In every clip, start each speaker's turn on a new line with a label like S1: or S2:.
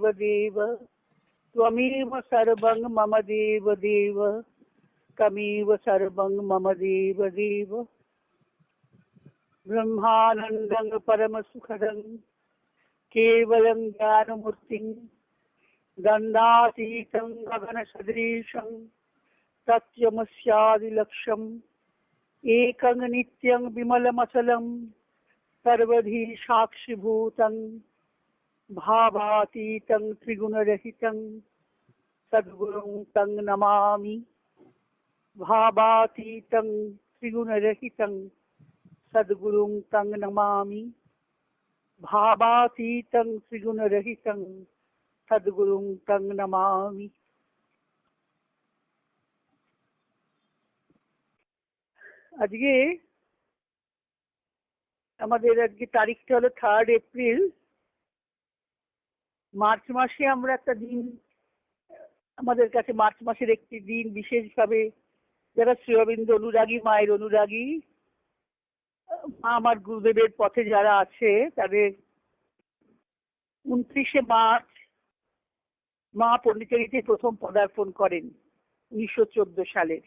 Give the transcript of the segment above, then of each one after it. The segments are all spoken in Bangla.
S1: देव त्वमेव सर्वं मम देव देव तमेव सर्वं मम देव देव ब्रह्मानन्दं, परमसुखदं, केवलं ज्ञानमूर्तिं, दण्डातीतं, गगनसदृशं सत्यमस्यादिलक्ष्यम् एकं नित्यं विमलमचलं सर्वधी साक्षिभूतं भावातीतं त्रिगुणरहितं सद्गुरुं तं नमामि भावातीतं त्रिगुणरहितं सद्गुरुं तं नमामि भावातीतं त्रिगुणरहितं सद्गुरुं तं नमामि আজকে আমাদের আজকে তারিখটা হলো থার্ড এপ্রিল মার্চ মাসে আমরা একটা দিন, আমাদের কাছে মার্চ মাসের একটি দিন বিশেষভাবে যারা শ্রীঅরবিন্দ অনুরাগী, মায়ের অনুরাগী, মা আমার গুরুদেবের পথে যারা আছে, তাদের উনত্রিশে মার্চ মা পণ্ডিচারীতে প্রথম পদার্পণ করেন উনিশশো চোদ্দ সালের।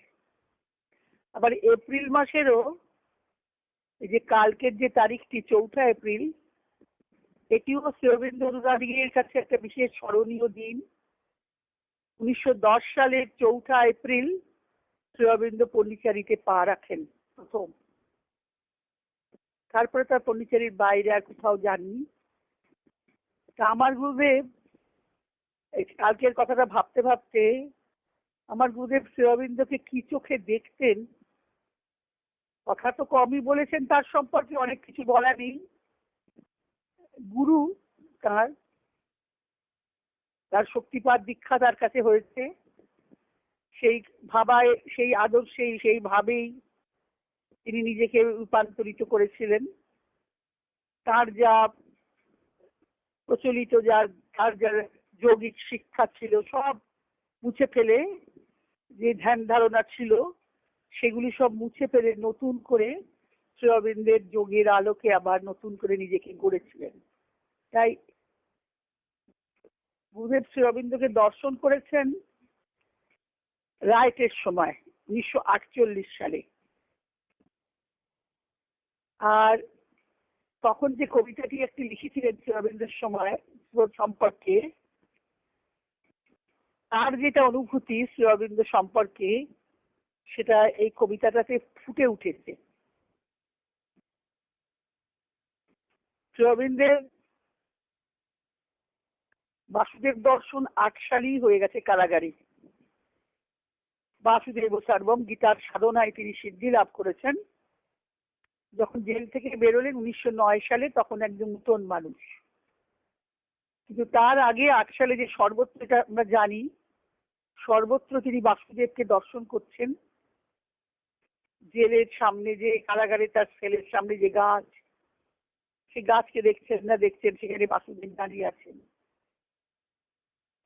S1: আবার এপ্রিল মাসেরও, এই যে কালকের যে তারিখটি, চৌঠা এপ্রিল এটিও শ্রীরবীন্দ্র অনুরাগীর কাছে একটা বিশেষ স্মরণীয় দিন। উনিশশো সালের চৌঠা এপ্রিল শ্রীরবীন্দ্র পন্ডিচারিতে পা রাখেন প্রথম। তারপরে তার পন্ডিচারির বাইরে আর কোথাও যাননি। তা আমার গুরুদেব কালকের কথাটা ভাবতে ভাবতে আমার গুরুদেব শ্রীরবীন্দ্রকে কি চোখে দেখতেন? কথা তো কমই বলেছেন, তার সম্পর্কে অনেক কিছু বলা নেই। গুরু তার তার শক্তিপাত দীক্ষা তার কাছে হয়েছে। সেই ভাবায়, সেই আদর্শেই সেই ভাবেই তিনি নিজেকে রূপান্তরিত করেছিলেন। তার যা প্রচলিত, যার, তার যা যৌগিক শিক্ষা ছিল, সব মুছে ফেলে যে ধ্যান ধারণা ছিল, সেগুলি সব মুছে ফেলে নতুন করে শ্রী অরবিন্দের যোগের আলোকে আবার নতুন করে নিজেকে গড়েছিলেন। তাই গুরুদেব শ্রী অরবিন্দকে দর্শন করেছেন রাইটের সময়, উনিশশো আটচল্লিশ সালে। আর তখন যে কবিতাটি একটি লিখেছিলেন শ্রী অরবিন্দের সময় সম্পর্কে, তার যেটা অনুভূতি শ্রী অরবিন্দ সম্পর্কে, সেটা এই কবিতাটাতে ফুটে উঠেছে। শ্রী বাসুদেব দর্শন আট হয়ে গেছে কারাগারে। বাসুদেব সর্বম গীতার সাধনায় তিনি সিদ্ধি লাভ করেছেন। যখন জেল থেকে বেরোলেন উনিশশো নয় সালে, তখন একজন নূতন মানুষ। কিন্তু তার আগে আট সালে যে সর্বত্র, এটা আমরা জানি, সর্বত্র তিনি বাসুদেবকে দর্শন করছেন। জেলের সামনে যে কারাগারে তার সেলের সামনে যে গাছ, সে গাছকে দেখছেন না দেখছেন, সেখানে বাসুদেব দাঁড়িয়ে আছেন।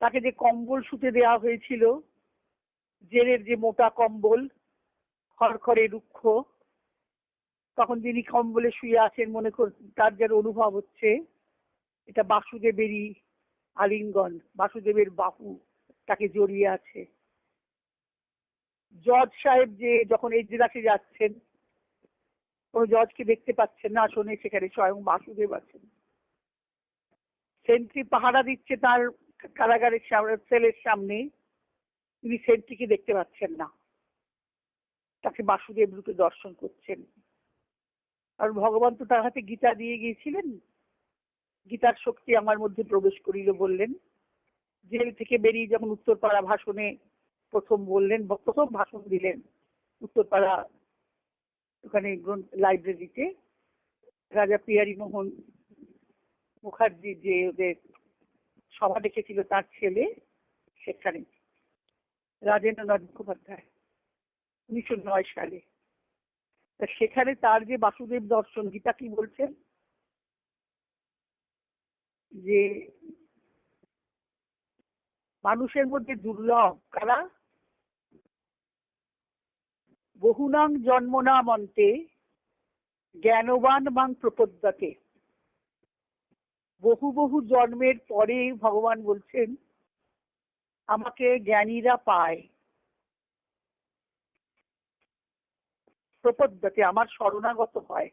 S1: তাকে যে কম্বল শুতে দেওয়া হয়েছিল, জেলের যে মোটা কম্বল, খড়খড়ে রুক্ষ, তখন তিনি কম্বলে শুয়ে আছেন মনে কর, তার যার অনুভব হচ্ছে, এটা বাসুদেবেরই আলিঙ্গন, বাসুদেবের বাহু তাকে জড়িয়ে আছে। জজ সাহেব যে যখন এজলাসে যাচ্ছেন, কোনো জজকে দেখতে পাচ্ছেন না, শোনে সেখানে স্বয়ং বাসুদেব আছেন। সেন্ট্রি পাহারা দিচ্ছে তার কারাগারের সামনে, সেলের সামনে তিনি সেন্ট্রিকে দেখতে পাচ্ছেন না। তাকে বাসুদেব রূপে দর্শন করছেন। আর ভগবান তো তার হাতে গীতা দিয়ে গিয়েছিলেন। গীতার শক্তি আমার মধ্যে প্রবেশ করিল বললেন। জেল থেকে বেরিয়ে যখন উত্তরপাড়া ভাষণে প্রথম বললেন প্রথম ভাষণ দিলেন উত্তরপাড়া ওখানে লাইব্রেরিতে রাজা পিয়ারি মোহন মুখার্জি যে ওদের সভা ডেকেছিল তার ছেলে সেখানে রাজেন্দ্রনাথ মুখোপাধ্যায়, উনিশশো নয় সালে। তা সেখানে তার যে বাসুদেব দর্শন, গীতা কি বলছেন? যে মানুষের মধ্যে দুর্লভ কারা? বহুনাং জন্মনাম অন্তে জ্ঞানবান মাং প্রপদ্যতে। বহু বহু জন্মের পরে ভগবান বলছেন, আমাকে জ্ঞানীরা পায়। প্রপদ্যতে আমার শরণাগত হয়,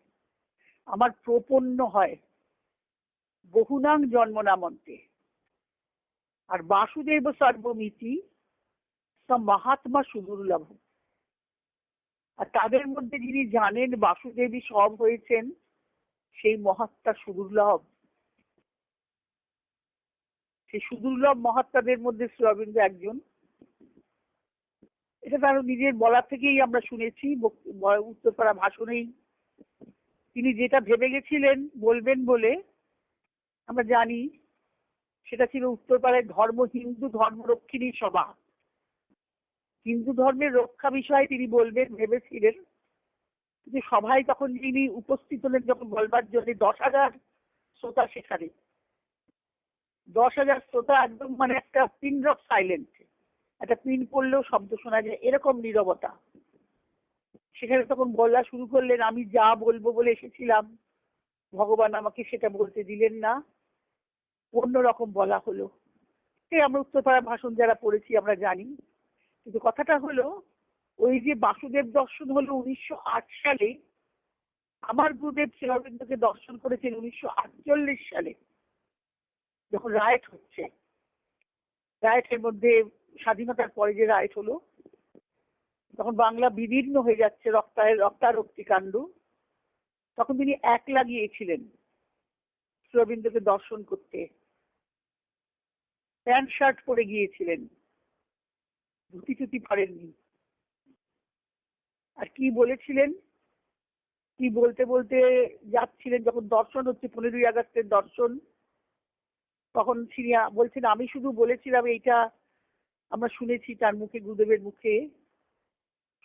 S1: আমার প্রপন্ন হয়। বহুনাং জন্ম নামন্তে। আর বাসুদেব সর্বমিতি মহাত্মা সুদুর্লভ। আর তাদের মধ্যে যিনি জানেন বাসুদেবী সব হয়েছেন, সেই মহাত্মা সুদুর্লভ। সেই সুদুর্লভ মহাত্মাদের মধ্যে শ্রী অরবিন্দ একজন। এটা তার নিজের বলা থেকেই আমরা শুনেছি উত্তরপাড়া ভাষণেই। তিনি যেটা ভেবে গেছিলেন, বলবেন বলে আমরা জানি, সেটা ছিল উত্তরপাড়ায় ধর্ম, হিন্দু ধর্মরক্ষিণী সভা। হিন্দু ধর্মের রক্ষা বিষয়ে তিনি বলবেন, ভেবেছিলেন যে সভায় তখন তিনি উপস্থিত হলেন, যখন বলবার জন্য দশ হাজার শ্রোতা সেখানে। দশ হাজার শ্রোতা একদম মানে একটা পিন ড্রপ সাইলেন্ট একটা পিন পড়লেও শব্দ শোনা যায়, এরকম নীরবতা। সেখানে তখন বলা শুরু করলেন, আমি যা বলব বলে এসেছিলাম, ভগবান আমাকে সেটা বলতে দিলেন না। অন্যরকম বলা হলো। এই আমরা উত্তরপাড়া ভাষণ যারা পড়েছি, আমরা জানি। কিন্তু কথাটা হলো, ওই যে বাসুদেব দর্শন হলো উনিশশো আট সালে, আমার গুরুদেব শ্রীঅরবিন্দকে দর্শন করেছেন উনিশশো আটচল্লিশ সালে। যখন রায়ট হচ্ছে রায়টের মধ্যে স্বাধীনতার পরে যে রায়ট হলো, তখন বাংলা বিদীর্ণ হয়ে যাচ্ছে রক্তায়, রক্তারক্তি কাণ্ড। তখন তিনি এক লাগিয়েছিলেন শ্রীঅরবিন্দকে দর্শন করতে। প্যান্ট শার্ট পরে গিয়েছিলেন। ধুতি টুতি পরেননি। আর কি বলেছিলেন? কি বলতে বলতে যাচ্ছিলেন, যখন দর্শন হচ্ছে, পনেরোই আগস্টের দর্শন তখন তিনি বলছেন আমি শুধু বলেছিলাম এইটা আমরা শুনেছি তার মুখে, গুরুদেবের মুখে।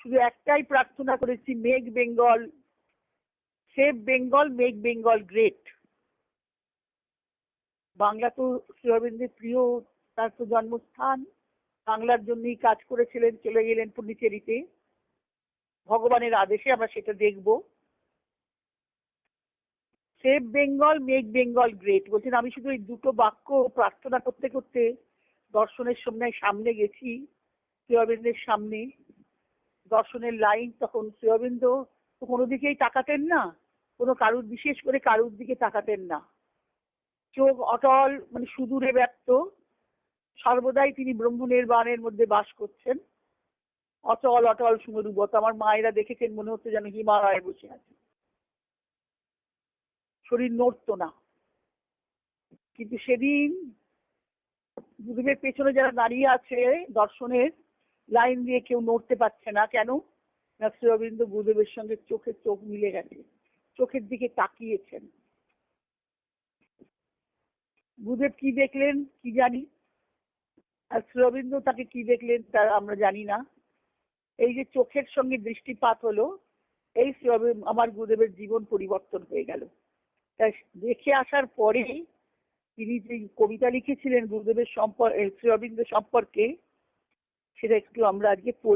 S1: শুধু একটাই প্রার্থনা করেছি, মেঘ বেঙ্গল, সেভ বেঙ্গল, মেঘ বেঙ্গল গ্রেট। বাংলা তো শ্রী প্রিয়, তার তো জন্মস্থান। বাংলার জন্যই কাজ করেছিলেন, চলে গেলেন পুন্ডিচেরিতে ভগবানের আদেশে আমরা সেটা দেখব। Save Bengal make Bengal great বলছেন, আমি শুধু এই দুটো বাক্য প্রার্থনা করতে করতে দর্শনের সময় সামনে গেছি শ্রীঅরবিন্দের সামনে। দর্শনের লাইন তখন শ্রীঅরবিন্দ কোনো দিকেই তাকাতেন না, কোনো কারুর, বিশেষ করে কারুর দিকে তাকাতেন না। চোখ অটল মানে সুদূরে ব্যক্ত। সর্বদাই তিনি ব্রহ্ম নির্বাণের মধ্যে বাস করছেন। অচল অটল সুমরূপত আমার মায়েরা দেখেছেন, মনে হচ্ছে যেন হিমালয়ে বসে আছে। শরীর নড়তো না। কিন্তু সেদিন গুরুদেবের পেছনে যারা দাঁড়িয়ে আছে দর্শনের লাইন দিয়ে কেউ নড়তে পারছে না। কেন? না শ্রী অরবিন্দ গুরুদেবের সঙ্গে চোখে চোখ মিলে গেছে। চোখের দিকে তাকিয়েছেন। গুরুদেব কি দেখলেন কি জানি? আর শ্রীরবীন্দ্র তাকে কি দেখলেন তা আমরা জানি না। এই যে চোখের সঙ্গে দৃষ্টিপাত হলো, এই আমার গুরুদেবের জীবন পরিবর্তন হয়ে গেল। তাই দেখে আসার পরেই তিনি যে কবিতা লিখেছিলেন গুরুদেবের সম্পর্কে শ্রী অরবিন্দ সম্পর্কে, সেটা একটু আমরা আজকে পড়ি।